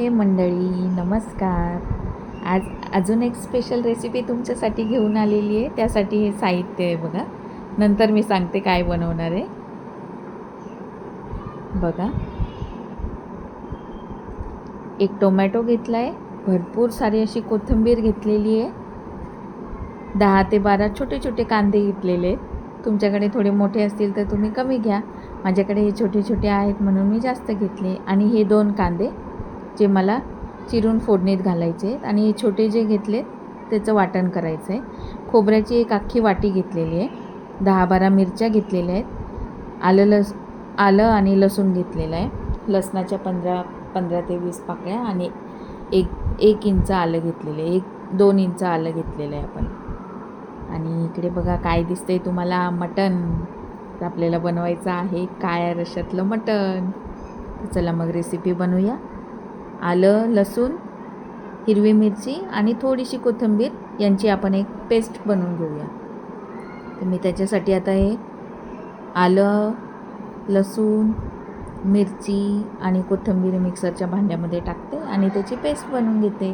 हे मंडळी नमस्कार. आज अजून एक स्पेशल रेसिपी तुमच्यासाठी घेऊन आलेली आहे. त्यासाठी हे साहित्य आहे बघा. नंतर मी सांगते काय बनवणार आहे. बघा. एक टोमॅटो घेतला आहे भरपूर सारी अशी कोथिंबीर घेतलेली आहे. दहा ते बारा छोटे छोटे कांदे घेतलेले आहेत. तुमच्याकडे थोडे मोठे असतील तर तुम्ही कमी घ्या. माझ्याकडे हे छोटे छोटे आहेत म्हणून मी जास्त घेतले. आणि हे दोन कांदे. जे मला चिरून फोडणीत घालायचे आहेत आणि छोटे जे घेतले त्याचं वाटण करायचं आहे खोबऱ्याची एक अख्खी वाटी घेतलेली आहे. दहा बारा मिरच्या घेतलेल्या आहेत. आलं लस आलं आणि लसूण घेतलेलं आहे. लसणाच्या पंधरा पंधरा ते वीस पाकळ्या आणि एक एक इंच आलं घेतलेलं आहे. एक दोन इंच आलं घेतलेलं आहे आपण. आणि इकडे बघा काय दिसतंय तुम्हाला? मटण. तर आपल्याला बनवायचं आहे काय रशातलं मटण. चला मग रेसिपी बनवूया. आलं लसूण हिरवी मिरची आणि थोडीशी कोथिंबीर यांची आपण एक पेस्ट बनवून घेऊया. तर मी त्याच्यासाठी आता हे आलं लसूण मिरची आणि कोथिंबीर मिक्सरच्या भांड्यामध्ये टाकते आणि त्याची पेस्ट बनवून घेते.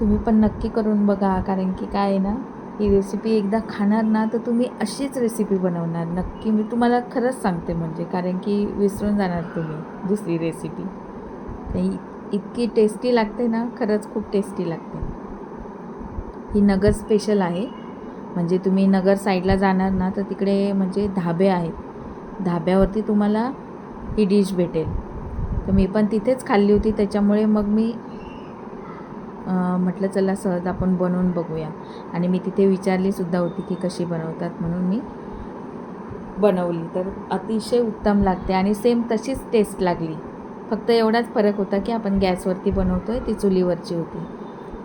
तुम्ही पण नक्की करून बघा कारण की काय आहे ना ही रेसिपी एकदा खाणार ना तर तुम्ही अशीच रेसिपी बनवणार. नक्की मी तुम्हाला खरंच सांगते म्हणजे कारण की विसरून जाणार तुम्ही दुसरी रेसिपी इतकी टेस्टी लागते ना खरंच खूप टेस्टी लागते. ही नगर स्पेशल आहे. म्हणजे तुम्ही नगर साईडला जाणार ना तर तिकडे म्हणजे धाबे आहेत. धाब्यावरती तुम्हाला ही डिश भेटेल. तर मी पण तिथेच खाल्ली होती त्याच्यामुळे मग मी म्हटलं चला सहज आपण बनवून बघूया. आणि मी तिथे विचारलीसुद्धा होती की कशी बनवतात म्हणून मी बनवली. तर अतिशय उत्तम लागते आणि सेम तशीच टेस्ट लागली. फक्त एवढाच फरक होता की आपण गॅसवरती बनवतो आहे ती चुलीवरची होती.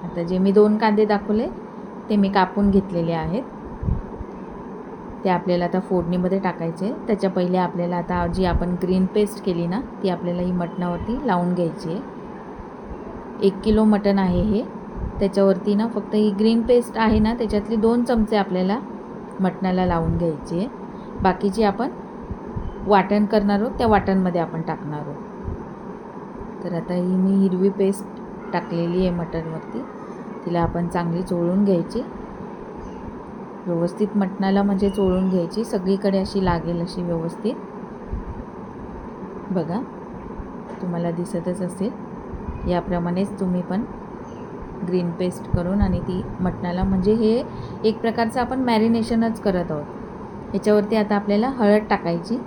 आता जे मी दोन कांदे दाखवले ते मी कापून घेतलेले आहेत. ते आपल्याला आता फोडणीमध्ये टाकायचे. त्याच्या पहिले आपल्याला आता जी आपण ग्रीन पेस्ट केली ना ती आपल्याला ही मटणावरती लावून घ्यायची आहे. एक किलो मटण आहे हे. त्याच्यावरती ना फक्त ही ग्रीन पेस्ट आहे ना त्याच्यातली दोन चमचे आपल्याला मटणाला लावून घ्यायचे. आहे बाकीची आपण वाटण करणार आहोत त्या वाटणमध्ये आपण टाकणार आहोत. तर आता ही मी हिरवी पेस्ट टाकलेली आहे मटणवरती. तिला आपण चांगली चोळून घ्यायची. व्यवस्थित मटणाला म्हणजे चोळून घ्यायची. सगळीकडे अशी लागेल अशी व्यवस्थित. बघा तुम्हाला दिसतच असेल. याप्रमाणेच तुम्ही पण ग्रीन पेस्ट करून आणि ती मटणाला म्हणजे हे एक प्रकारचं आपण मॅरिनेशनच करत आहोत. ह्याच्यावरती आता आपल्याला हळद टाकायची.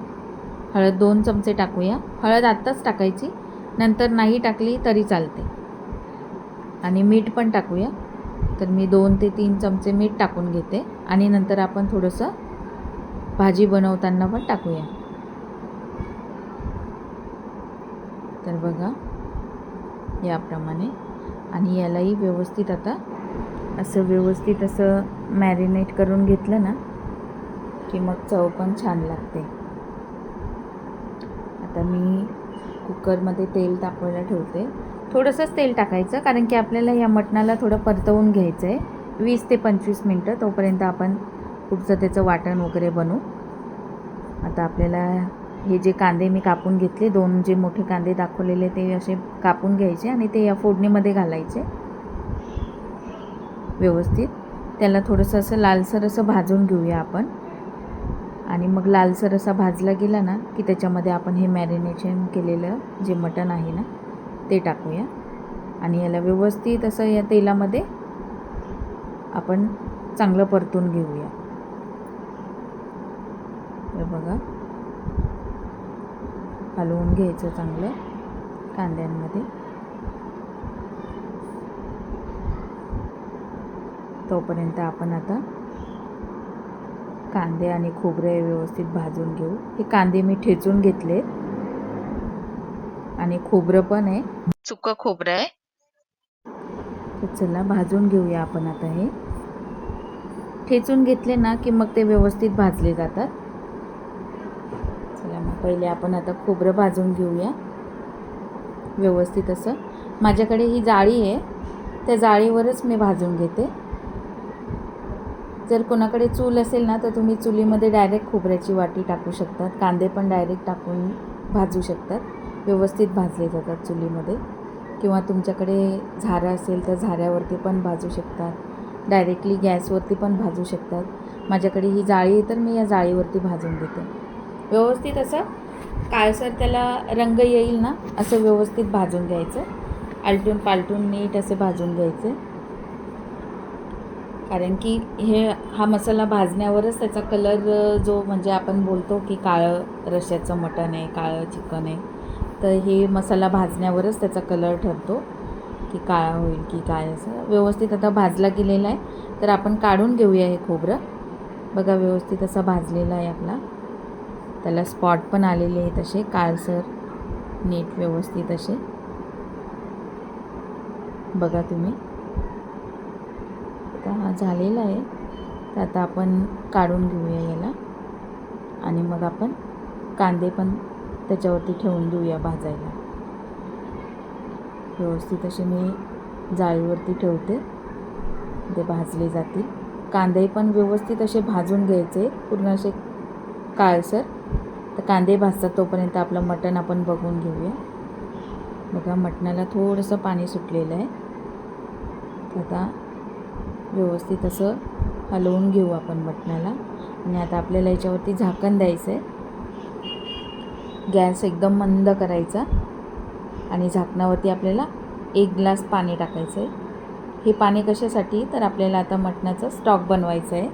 हळद दोन चमचे टाकूया. हळद आत्ताच टाकायची. नंतर नाही टाकली तरी चालते. आणि मीठ पण टाकूया. तर मी दोन ते तीन चमचे मीठ टाकून घेते. आणि नंतर आपण थोडंसं भाजी बनवताना पण टाकूया. तर बघा. याप्रमाणे. आणि यालाही व्यवस्थित आता असं व्यवस्थित असं मॅरिनेट करून घेतलं ना की मग चव पण छान लागते. आता मी कुकरमध्ये तेल तापवायला ठेवते. थोडंसंच तेल टाकायचं कारण की आपल्याला या मटणाला थोडं परतवून घ्यायचं आहे वीस ते पंचवीस मिनटं तोपर्यंत आपण पुढचं त्याचं वाटण वगैरे बनवू. आता आपल्याला हे जे कांदे मी कापून घेतले दोन जे मोठे कांदे दाखवलेले ते असे कापून घ्यायचे आणि ते या फोडणीमध्ये घालायचे. व्यवस्थित. त्याला थोडंसं असं लालसर असं भाजून घेऊया आपण. आणि मग लालसर असा भाजला गेला ना की त्याच्यामध्ये आपण हे मॅरिनेशन केलेलं जे मटण आहे ना ते टाकूया. आणि याला व्यवस्थित असं या तेलामध्ये आपण चांगलं परतून घेऊया. हे बघा. हलवून घ्यायचं चांगलं कांद्यांमध्ये. तोपर्यंत आपण आता कांदे आणि खोबरे व्यवस्थित भाजून घेऊ. हे कांदे मी ठेचून घेतले. आणि खोबरं पण आहे. सुकं खोबरं आहे. तर चला भाजून घेऊया आपण आता हे. ठेचून घेतले ना की मग ते व्यवस्थित भाजले जातात. पहिले आपण आता खोबरं भाजून घेऊया. व्यवस्थित असं. माझ्याकडे ही जाळी आहे. त्या जाळीवरच मी भाजून घेते. जर कोणाकडे चूल असेल ना तर तुम्ही चुलीमध्ये डायरेक्ट खोबऱ्याची वाटी टाकू शकतात. कांदे पण डायरेक्ट टाकून भाजू शकतात. व्यवस्थित भाजले जातात चुलीमध्ये. किंवा तुमच्याकडे झारा असेल तर झाऱ्यावरती पण भाजू शकतात. डायरेक्टली गॅसवरती पण भाजू शकतात. माझ्याकडे ही जाळी आहे तर मी या जाळीवरती भाजून घेते. व्यवस्थित असं काळसर त्याला रंग येईल ना असं व्यवस्थित भाजून घ्यायचं. आलटून पालटून नीट असे भाजून घ्यायचे. कारण की हे हा मसाला भाजण्यावरच त्याचा कलर जो म्हणजे आपण बोलतो की काळं रश्याचं मटण आहे काळं चिकन आहे तर हे मसाला भाजण्यावरच त्याचा कलर ठरतो की काळा होईल की काय असं. व्यवस्थित आता भाजला गेलेला आहे तर आपण काढून घेऊया हे खोबरं. बघा व्यवस्थित असा भाजलेला आहे आपला. त्याला स्पॉट पण आलेले आहेत असे काळसर नीट व्यवस्थित असे. बघा तुम्ही. आता हा झालेला आहे. तर आता आपण काढून घेऊया याला. आणि मग आपण कांदे पण त्याच्यावरती ठेवून देऊया भाजायला. व्यवस्थित असे मी जाळीवरती ठेवते. ते भाजले जातील. कांदे पण व्यवस्थित असे भाजून घ्यायचे. पूर्ण असे काळसर तर कांदे भाजतात तोपर्यंत आपलं मटण आपण बघून घेऊया. बघा मटणाला थोडंसं पाणी सुटलेलं आहे. तर आता व्यवस्थित असं हलवून घेऊ आपण मटणाला. आणि आता आपल्याला याच्यावरती झाकण द्यायचं आहे गॅस एकदम मंद करायचा. आणि झाकणावरती आपल्याला एक ग्लास पाणी टाकायचं आहे हे पाणी कशासाठी? तर आपल्याला आता मटणाचा स्टॉक बनवायचा आहे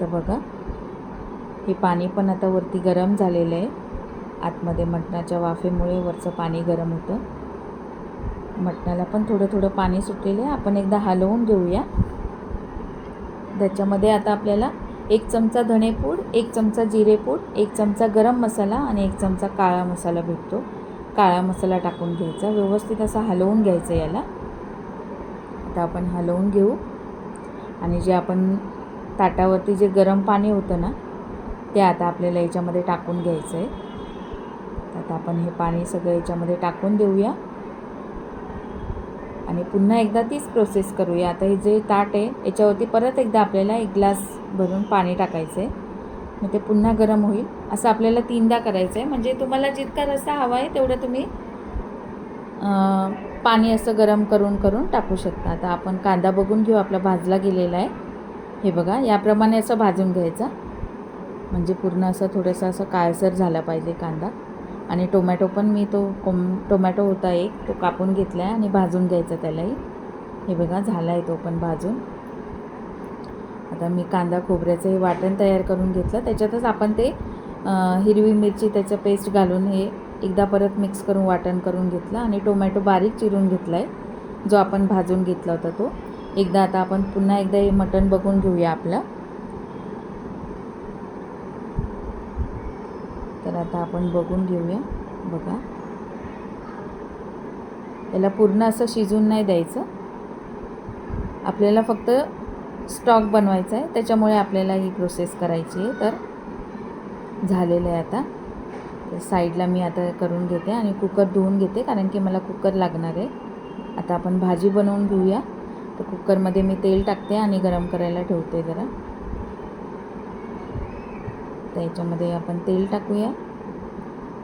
तर बघा. हे पाणी पण आता वरती गरम झालेलं आहे. आतमध्ये मटणाच्या वाफेमुळे वरचं पाणी गरम होतं. मटणाला पण थोडं थोडं पाणी सुटलेलं आहे. आपण एकदा हलवून घेऊया. त्याच्यामध्ये आता आपल्याला एक चमचा धणेपूड एक चमचा जिरेपूड एक चमचा गरम मसाला आणि एक चमचा काळा मसाला भेटतो. काळा मसाला टाकून घ्यायचा. व्यवस्थित असा हलवून घ्यायचं याला. आता आपण हलवून घेऊ. आणि जे आपण ताटावरती जे गरम पाणी होतं ना ते आता आपल्याला याच्यामध्ये टाकून घ्यायचं आहे आता आपण हे पाणी सगळं याच्यामध्ये टाकून देऊया. आणि पुन्हा एकदा तीच प्रोसेस करूया. आता हे जे ताट आहे याच्यावरती परत एकदा आपल्याला एक ग्लास भरून पाणी टाकायचं आहे मग ते पुन्हा गरम होईल. असं आपल्याला तीनदा करायचं आहे म्हणजे तुम्हाला जितका रस्सा हवा आहे तेवढं तुम्ही पाणी असं गरम करून करून टाकू शकता. आता आपण कांदा बघून घेऊ. आपला भाजला गेलेला आहे. हे बघा याप्रमाणे असं भाजून घ्यायचा. म्हणजे पूर्ण असं थोडंसं असं काळसर झाला पाहिजे कांदा. आणि टोमॅटो पण मी तो कोम टोमॅटो होता एक तो कापून घेतला आहे आणि भाजून घ्यायचा त्यालाही. हे बघा झाला आहे तो पण भाजून. आता मी कांदा खोबऱ्याचं हे वाटण तयार करून घेतलं. त्याच्यातच आपण ते हिरवी मिरची त्याचं पेस्ट घालून हे एकदा परत मिक्स करून वाटण करून घेतलं आणि टोमॅटो बारीक चिरून घेतला आहे जो आपण भाजून घेतला होता तो. एकदा आता आपण पुन्हा एकदा हे मटण बघून घेऊया आपलं. तर आता आपण बघून घेऊया. बघा. याला पूर्ण असं शिजून नाही द्यायचं. आपल्याला फक्त स्टॉक बनवायचा आहे. त्याच्यामुळे आपल्याला ही प्रोसेस करायची आहे. तर झालेलं आहे आता. साईडला मी आता करून घेते आणि कुकर धुवून घेते. कारण की मला कुकर लागणार आहे. आता आपण भाजी बनवून घेऊया. तर कुकरमध्ये मी तेल टाकते आणि गरम करायला ठेवते जरा. तर याच्यामध्ये आपण तेल टाकूया.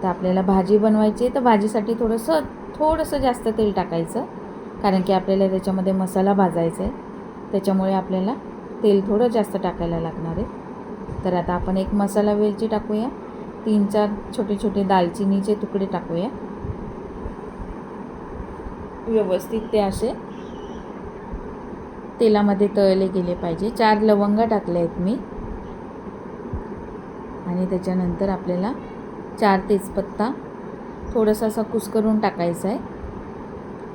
तर आपल्याला भाजी बनवायची आहे तर भाजीसाठी थोडंसं थोडंसं जास्त तेल टाकायचं. कारण की आपल्याला त्याच्यामध्ये मसाला भाजायचा आहे. त्याच्यामुळे आपल्याला तेल थोडं जास्त टाकायला लागणार आहे. तर आता आपण एक मसाला वेलची टाकूया. तीन चार छोटे छोटे दालचिनीचे तुकडे टाकूया. व्यवस्थित ते असे तेलामध्ये तळले गेले पाहिजे. चार लवंग टाकले आहेत मी. आणि त्याच्यानंतर आपल्याला चार तेजपत्ता थोडंसं असा कुस करून टाकायचा आहे.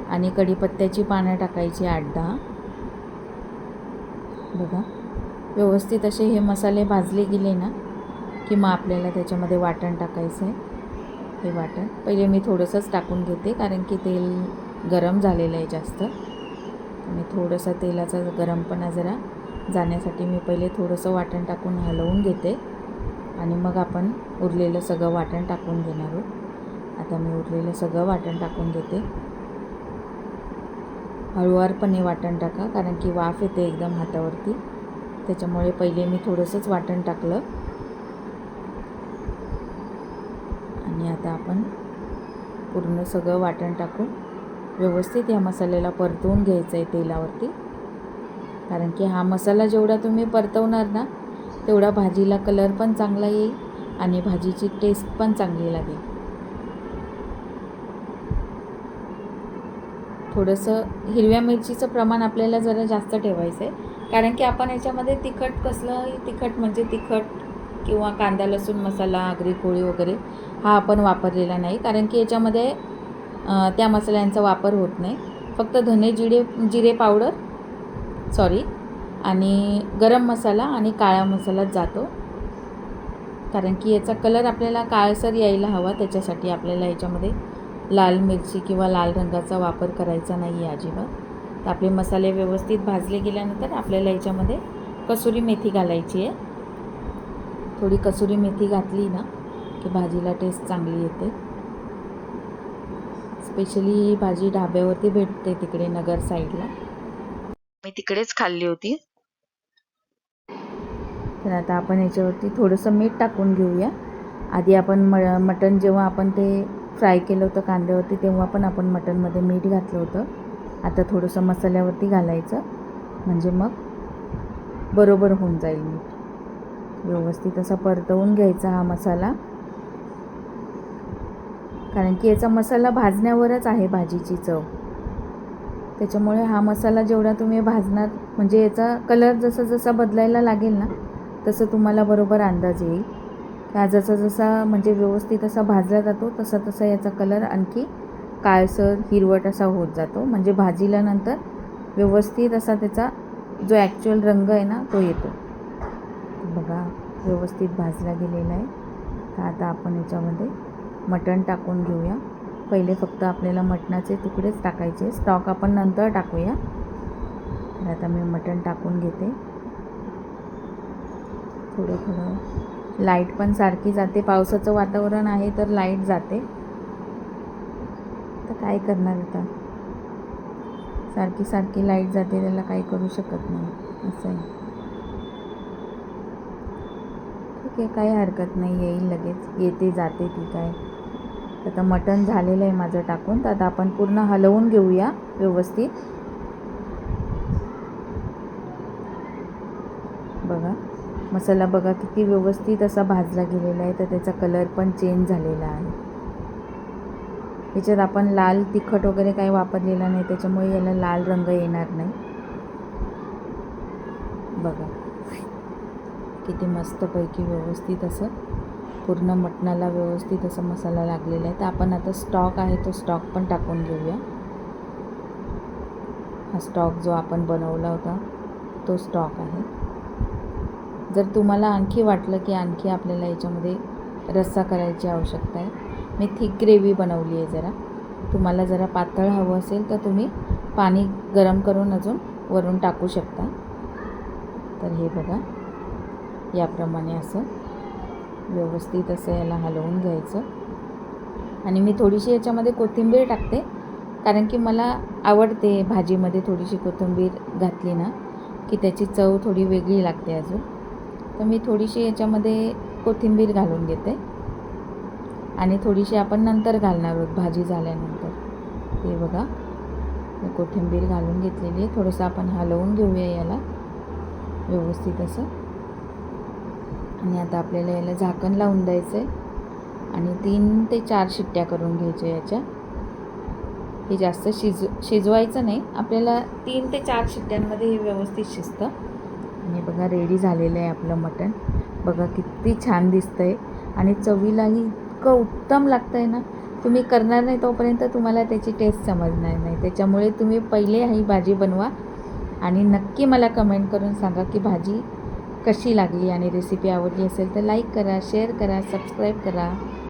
आणि कढीपत्त्याची पानं टाकायची आठ दहा. बघा व्यवस्थित असे हे मसाले भाजले गेले ना की मग आपल्याला त्याच्यामध्ये वाटण टाकायचं आहे. हे वाटण पहिले मी थोडंसंच टाकून घेते कारण की तेल गरम झालेलं आहे जास्त. मी थोडंसं तेलाचा गरमपणा जरा जाण्यासाठी मी पहिले थोडंसं वाटण टाकून हलवून घेते. आणि मग आपण उरलेलं सगळं वाटण टाकून घेणार आहोत. आता मी उरलेलं सगळं वाटण टाकून घेते. हळुवारपणे वाटण टाका कारण की वाफ येते एकदम हातावरती. त्याच्यामुळे पहिले मी थोडंसंच वाटण टाकलं. आणि आता आपण पूर्ण सगळं वाटण टाकून व्यवस्थित ह्या मसाल्याला परतवून घ्यायचं आहे तेलावरती. कारण की हा मसाला जेवढा तुम्ही परतवणार ना तेवढा भाजीला कलर पण चांगला येईल आणि भाजीची टेस्ट पण चांगली लागेल. थोडंसं हिरव्या मिरचीचं प्रमाण आपल्याला जरा जास्त ठेवायचं आहे कारण की आपण याच्यामध्ये तिखट कसलंही तिखट म्हणजे तिखट किंवा कांदा लसूण मसाला आगरी कोळी वगैरे हा आपण वापरलेला नाही. कारण की याच्यामध्ये त्या मसाल्यांचा वापर होत नाही. फक्त धने जिरे जिरे पावडर सॉरी आणि गरम मसाला आणि काळा मसालाच जातो. कारण की याचा कलर आपल्याला काळसर यायला हवा त्याच्यासाठी आपल्याला याच्यामध्ये लाल मिरची किंवा लाल रंगाचा वापर करायचा नाही आहे अजिबात. तर आपले मसाले व्यवस्थित भाजले गेल्यानंतर आपल्याला याच्यामध्ये कसुरी मेथी घालायची आहे थोडी कसुरी मेथी घातली ना की भाजीला टेस्ट चांगली येते. स्पेशली ही भाजी ढाब्यावरती भेटते तिकडे नगर साईडला मी तिकडेच खाल्ली होती. तर आता आपण याच्यावरती थोडंसं मीठ टाकून घेऊया. आधी आपण म मटण जेव्हा आपण ते फ्राय केलं होतं कांद्यावरती तेव्हा पण आपण मटणमध्ये मीठ घातलं होतं. आता थोडंसं मसाल्यावरती घालायचं. म्हणजे मग बरोबर होऊन जाईल मीठ. व्यवस्थित असा परतवून घ्यायचा हा मसाला. कारण की याचा मसाला भाजण्यावरच आहे भाजीची चव. त्याच्यामुळे हा मसाला जेवढा तुम्ही भाजणार म्हणजे याचा कलर जसा जसा बदलायला लागेल ना तसं तुम्हाला बरोबर अंदाज येईल. हा जसा जसा म्हणजे व्यवस्थित असा भाजला जातो तसा तसा याचा कलर आणखी काळसर हिरवट असा होत जातो. म्हणजे भाजीला नंतर व्यवस्थित असा त्याचा जो ॲक्च्युअल रंग आहे ना तो येतो. बघा व्यवस्थित भाजला गेलेला आहे. तर आता आपण याच्यामध्ये मटण टाकून घेऊया. पहिले फक्त आपल्याला मटणाचे तुकडेच टाकायचे. स्टॉक आपण नंतर टाकूया. तर आता मी मटण टाकून घेते. थोडं थोडं लाइट पण सारखी जाते. पावसाचं वातावरण आहे तर लाइट जाते. तर काय करणार आता? सारखी सारखी लाइट जाते त्याला काही करू शकत नाही. असं आहे ठीक आहे काही हरकत नाही येईल लगेच. येते जाते ठीक आहे आता मटण झालेलं आहे माझं टाकून. तर आता आपण पूर्ण हलवून घेऊया व्यवस्थित बघा मसाला बघा किती व्यवस्थित असा भाजला गेलेला आहे तर त्याचा कलर पण चेंज झालेला आहे. याच्यात आपण लाल तिखट वगैरे काही वापरलेला नाही त्याच्यामुळे याला लाल रंग येणार नाही. बघा. किती मस्तपैकी व्यवस्थित असं पूर्ण मटणाला व्यवस्थित असा मसाला लागलेला आहे. तर आपण आता स्टॉक आहे तो स्टॉक पण टाकून घेऊया. हा स्टॉक जो आपण बनवला होता तो स्टॉक आहे. जर तुम्हाला आणखी वाटलं की आणखी आपल्याला याच्यामध्ये रस्सा करायची आवश्यकता आहे मी थिक ग्रेव्ही बनवली आहे जरा. तुम्हाला जरा पातळ हवं असेल तर तुम्ही पाणी गरम करून अजून वरून टाकू शकता. तर हे बघा याप्रमाणे असं व्यवस्थित असं याला हलवून घ्यायचं. आणि मी थोडीशी याच्यामध्ये कोथिंबीर टाकते कारण की मला आवडते भाजीमध्ये थोडीशी कोथिंबीर घातली ना की त्याची चव थोडी वेगळी लागते अजून. तर मी थोडीशी याच्यामध्ये कोथिंबीर घालून घेते. आणि थोडीशी आपण नंतर घालणार आहोत भाजी झाल्यानंतर. हे बघा. मी कोथिंबीर घालून घेतलेली आहे. थोडंसं आपण हलवून घेऊया याला. व्यवस्थित असं. आणि आता आपल्याला याला झाकण लावून द्यायचं आहे. आणि तीन ते चार शिट्ट्या करून घ्यायच्या याच्या. हे जास्त शिज शिजवायचं नाही. आपल्याला तीन ते चार शिट्ट्यांमध्ये हे व्यवस्थित शिजतं. बघा रेडी झालेलं आहे आपलं मटण. बघा किती छान दिसतं आहे आणि चवीलाही इतकं उत्तम लागतं आहे ना. तुम्ही करणार नाही तोपर्यंत तुम्हाला त्याची टेस्ट समजणार नाही. त्याच्यामुळे तुम्ही पहिले ही भाजी बनवा. आणि नक्की मला कमेंट करून सांगा की भाजी कशी लागली आणि रेसिपी आवडली असेल तर लाईक करा शेअर करा सबस्क्राईब करा.